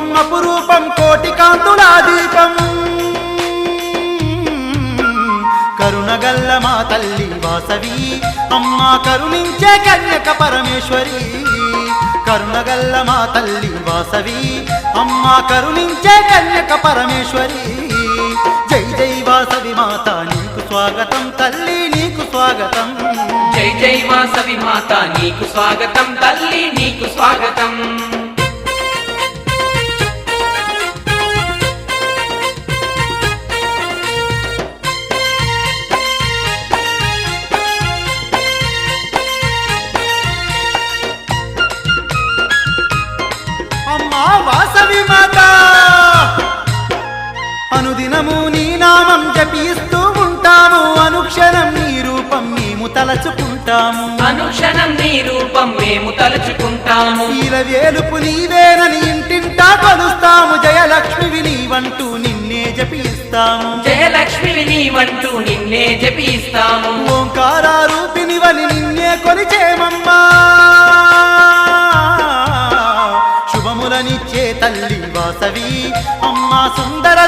రూపం అపురూపం కోటి కాంతుల దీపం. కరుణగల్ల మా తల్లి వాసవి అమ్మ కరుణించే కన్యక పరమేశ్వరి. కరుణగల్ల మా తల్లి వాసవి అమ్మ కరుణించే కన్యక పరమేశ్వరి. జై జై వాసవి మాత నీకు స్వాగతం తల్లి నీకు స్వాగతం. జై జై వాసవి మాత నీకు స్వాగతం తల్లి నీకు స్వాగతం. అనుదినము నీ నామం జపిస్తూ ఉంటాము అనుక్షణం నీ రూపం మేము తలచుకుంటాము. అనుక్షణం నీ రూపం మేము తలుచుకుంటాము. ఈల వేలుపు నీవేనని ఇంటింటా కొలుస్తాము. జయలక్ష్మివి నీవంటూ నిన్నే జపిస్తాము. జయలక్ష్మివి నీవంటూ నిన్నే జపిస్తాము. ఓంకార రూపినివని నిన్నే కొలిచేమమ్మా. శుభములనిచ్చే తల్లి వాసవి. అమ్మా సుందర